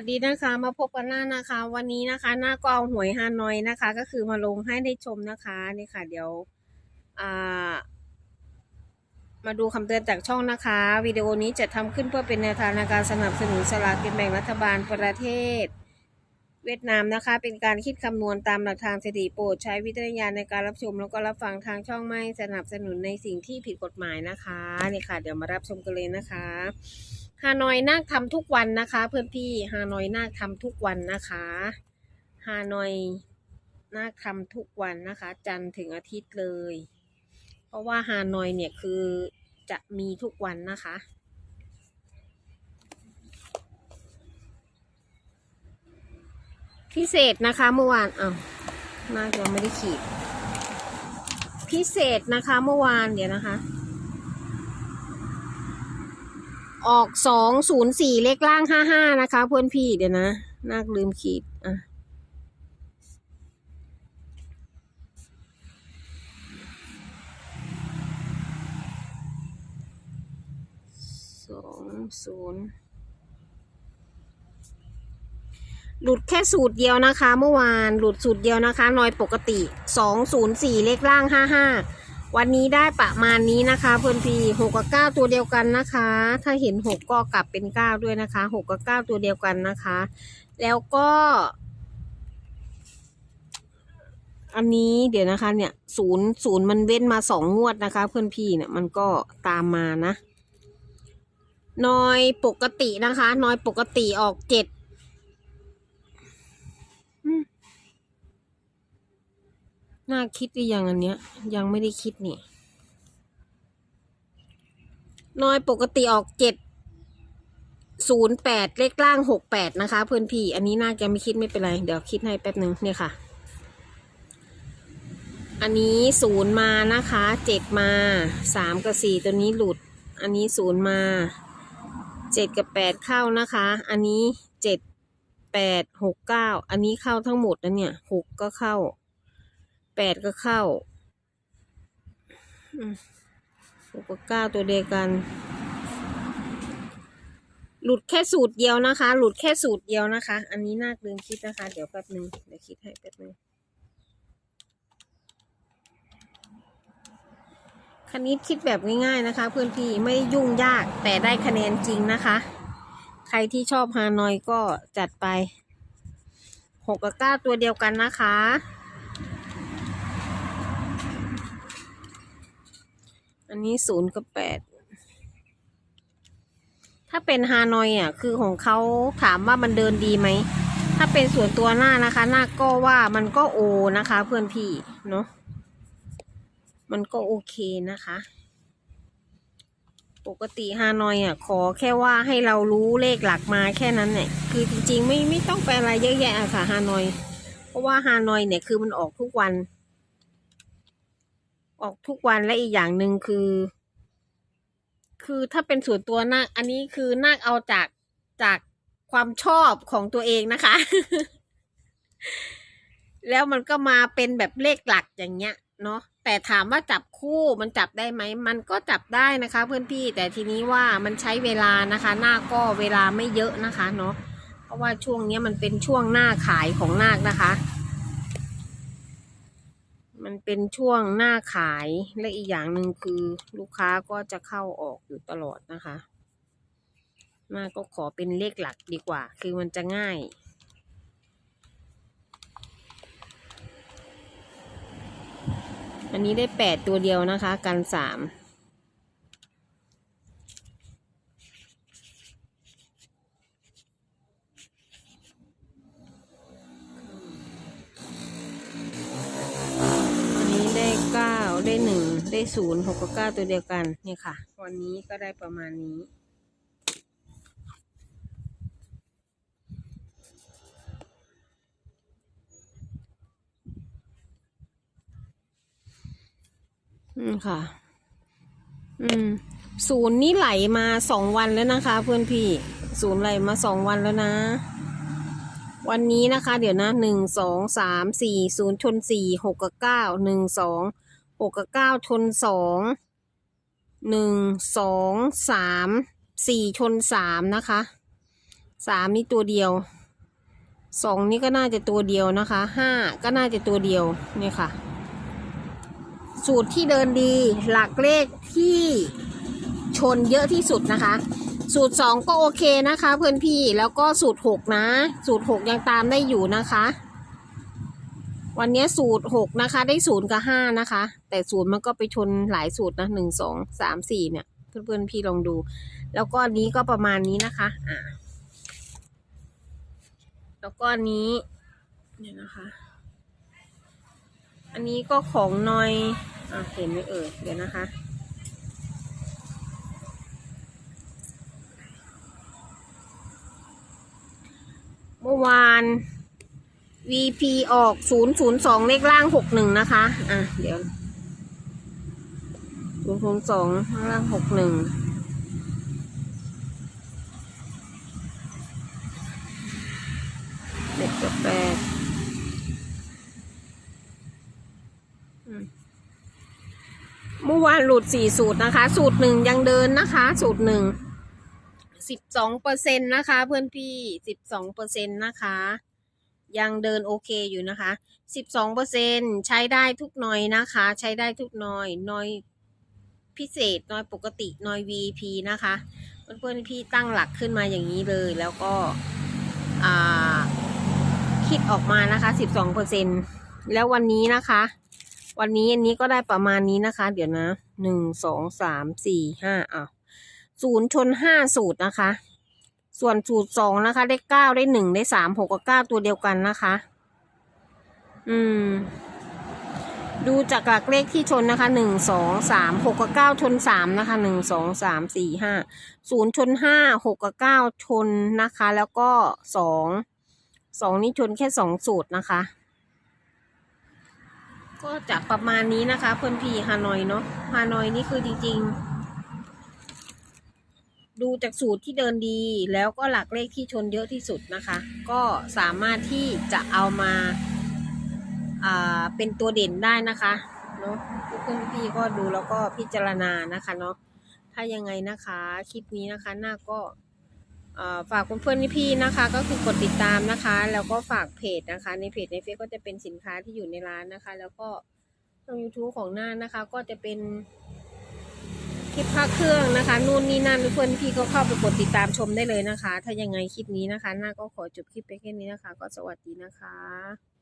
วัสดีนะคะมาพบกันหน้านะคะ วันนี้นะคะ หน้าก็เอาหวยฮานอยนะคะ ก็คือมาลงให้ได้ชมนะคะนี่ค่ะ เดี๋ยวมาดูคำเตือนจากช่องนะคะ วิดีโอนี้จะทำขึ้นเพื่อเป็นแนวทางในการสนับสนุนสลากกินแบ่งรัฐบาลประเทศ เวียดนามนะคะ เป็นการคิดคำนวณตามหลักทางสถิติโปรดใช้วิจารณญาณในการรับชม แล้วก็รับฟังทางช่องไม่สนับสนุนในสิ่งที่ผิดกฎหมายนะคะนี่ค่ะ เดี๋ยวมารับชมกันเลยนะคะ ฮานอยนาคทำทุกวันนะคะ เพื่อนพี่ฮานอยนาคทำทุกวันนะคะฮานอยนาคทำทุกวันนะคะ จันทร์ถึงอาทิตย์เลย เพราะว่าฮานอยเนี่ยคือจะมีทุกวันนะคะพิเศษนะคะเมื่อวานอ้าวนาคยังไม่ได้ขีด พิเศษนะคะเมื่อวานเดี๋ยวนะคะ ออกสองศูนย์สี่เลขล่างห้าห้านะคะ เพื่อนพี่เดี๋ยวนะนาคลืมขีดอะสองศูนย์หลุดแค่สูตรเดียวนะคะ เมื่อวานหลุดสูตรเดียวนะคะนอยปกติสองศูนย์สี่เลขล่างห้าห้า วันนี้ได้ประมาณนี้นะคะ เพื่อนพี่หกกับเก้าตัวเดียวกันนะคะ ถ้าเห็นหกก็กลับเป็นเก้าด้วยนะคะหกกับเก้าตัวเดียวกันนะคะ แล้วก็ อันนี้เดี๋ยวนะคะ เนี่ยศูนย์ศูนย์มันเว้นมาสองงวดนะคะ เพื่อนพี่เนี่ยมันก็ตามมานะน้อยปกตินะคะน้อยปกติออกเจ็ดอืม น่าคิดหรือยังอันเนี้ย ยังไม่ได้คิดนี่น้อยปกติออกเจ็ดศูนย์แปดเลขล่างหกแปดนะคะ เพื่อนพี่ อันนี้น่าจะไม่คิดไม่เป็นไร เดี๋ยวคิดให้แป๊บหนึ่งเนี่ยค่ะ อันนี้ศูนย์มานะคะเจ็ดมาสามกับสี่ตัวนี้หลุด อันนี้ศูนย์มาเจ็ดกับแปดเข้านะคะ อันนี้เจ็ดแปดหกเก้าอันนี้เข้าทั้งหมดนะเนี่ยหกก็เข้า แปดก็เข้าหกกับเก้าตัวเดียวกัน หลุดแค่สูตรเดียวนะคะ หลุดแค่สูตรเดียวนะคะ อันนี้น่าลืมคิดนะคะ เดี๋ยวแป๊บหนึ่งเดี๋ยวคิดให้แป๊บหนึ่งคณิตคิดแบบง่ายๆนะคะ เพื่อนพี่ไม่ยุ่งยากแต่ได้คะแนนจริงนะคะ ใครที่ชอบฮานอยก็จัดไปหกกับเก้าตัวเดียวกันนะคะ อันนี้ศูนย์กับแปด ถ้าเป็นฮานอยอะ คือของเขาถามว่ามันเดินดีไหม ถ้าเป็นส่วนตัวหน้านะคะ หน้าก็ว่ามันก็โอนะคะ เพื่อนพี่เนาะ มันก็โอเคนะคะ ปกติฮานอยอะ ขอแค่ว่าให้เรารู้เลขหลักมาแค่นั้นเนี่ย คือจริงๆไม่ไม่ต้องไปอะไรเยอะแยะอะค่ะฮานอย เพราะว่าฮานอยเนี่ยคือมันออกทุกวัน ออกทุกวันและอีกอย่างหนึ่งคือ คือถ้าเป็นส่วนตัวนาคอันนี้คือนาคเอาจากจากความชอบของตัวเองนะคะ แล้วมันก็มาเป็นแบบเลขหลักอย่างเงี้ย เนาะแต่ถามว่าจับคู่มันจับได้ไหม มันก็จับได้นะคะ เพื่อนพี่ แต่ทีนี้ว่ามันใช้เวลานะคะ หน้าก็เวลาไม่เยอะนะคะ เนาะเพราะว่าช่วงนี้มันเป็นช่วงหน้าขายของนาคนะคะ เป็นช่วงหน้าขายและอีกอย่างหนึ่งคือลูกค้าก็จะเข้าออกอยู่ตลอดนะคะน่าก็ขอเป็นเลขหลักดีกว่า คือมันจะง่าย อันนี้ได้แปดตัวเดียวนะคะ กันสาม อันนี้ได้เก้าได้หนึ่ง ได้ศูนย์หกกับเก้าตัวเดียวกันเนี่ยค่ะ วันนี้ก็ได้ประมาณนี้ อืมค่ะ อืม ศูนย์นี่ไหลมาสองวันแล้วนะคะ เพื่อนพี่ ศูนย์ไหลมาสองวันแล้วนะ วันนี้นะคะ เดี๋ยวนะหนึ่งสองสามสี่ศูนย์ชนสี่หกกับเก้าหนึ่งสอง หกกับเก้าชนสองหนึ่งสองสามสี่ชนสามนะคะสามนี่ตัวเดียวสองนี่ก็น่าจะตัวเดียวนะคะห้าก็น่าจะตัวเดียวเนี่ยค่ะ สูตรที่เดินดีหลักเลขที่ชนเยอะที่สุดนะคะ สูตรสองก็โอเคนะคะ เพื่อนพี่แล้วก็สูตรหกนะ สูตรหกยังตามได้อยู่นะคะ วันนี้สูตรหกนะคะ ได้ศูนย์กับห้านะคะ แต่ศูนย์มันก็ไปชนหลายสูตรนะหนึ่งสองสามสี่เนี่ย เพื่อนๆพี่ลองดู แล้วก็อันนี้ก็ประมาณนี้นะคะอ่าแล้วก็อันนี้เนี่ยนะคะ อันนี้ก็ของนอยอะเห็นไหมเอ่ยเดี๋ยวนะคะเมื่อวาน VP ออก 002 เลขล่าง 61 นะคะ อะ เดี๋ยว002ข้างล่าง 61เด็กกับแปดเมื่อวานหลุดสี่สูตรนะคะ สูตรหนึ่งยังเดินนะคะ สูตรหนึ่งสิบสองเปอร์เซ็นต์นะคะ เพื่อนพี่สิบสองเปอร์เซ็นต์นะคะ ยังเดินโอเคอยู่นะคะสิบสองเปอร์เซ็นใช้ได้ทุกหน่อยนะคะ ใช้ได้ทุกหน่อยหน่อยพิเศษหน่อยปกติหน่อย VP นะคะ เพื่อนๆพี่ตั้งหลักขึ้นมาอย่างนี้เลยแล้วก็คิดออกมานะคะสิบสองเปอร์เซ็นแล้ววันนี้นะคะ วันนี้อันนี้ก็ได้ประมาณนี้นะคะ เดี๋ยวนะหนึ่งสองสามสี่ห้าอ้าศูนย์ชนห้าสูตรนะคะ ส่วนสูตรสองนะคะ ได้เก้าได้หนึ่งได้สามหกกับเก้าตัวเดียวกันนะคะ อืม ดูจากหลักเลขที่ชนนะคะหนึ่งสองสามหกกับเก้าชนสามนะคะหนึ่งสองสามสี่ห้าศูนย์ชนห้าหกกับเก้าชนนะคะ แล้วก็สองสองนี่ชนแค่สองสูตรนะคะ ก็จะประมาณนี้นะคะ เพื่อนพี่ฮานอยเนาะฮานอยนี่คือจริงๆ ดูจากสูตรที่เดินดี แล้วก็หลักเลขที่ชนเยอะที่สุดนะคะ ก็สามารถที่จะเอามาาเป็นตัวเด่นได้นะคะเนาะเพื่อนพี่ก็ดูแล้วก็พิจารณานะคะเนาะถ้ายังไงนะคะคลิปนี้นะคะหน้าก็เอ่อฝากเพื่อนๆพี่ๆนะคะ ก็คือกดติดตามนะคะ แล้วก็ฝากเพจนะคะ ในเพจในเฟซก็จะเป็นสินค้าที่อยู่ในร้านนะคะ แล้วก็ช่อง YouTube ของหน้านะคะ ก็จะเป็น ลิปภาคเครื่องนะคะนู่นนี่นั่นเพื่อนพี่ก็เข้าไปกดติดตามชมได้เลยนะคะ ถ้ายังไงคลิปนี้นะคะ หน้าก็ขอจบคลิปไปแค่นี้นะคะ ก็สวัสดีนะคะ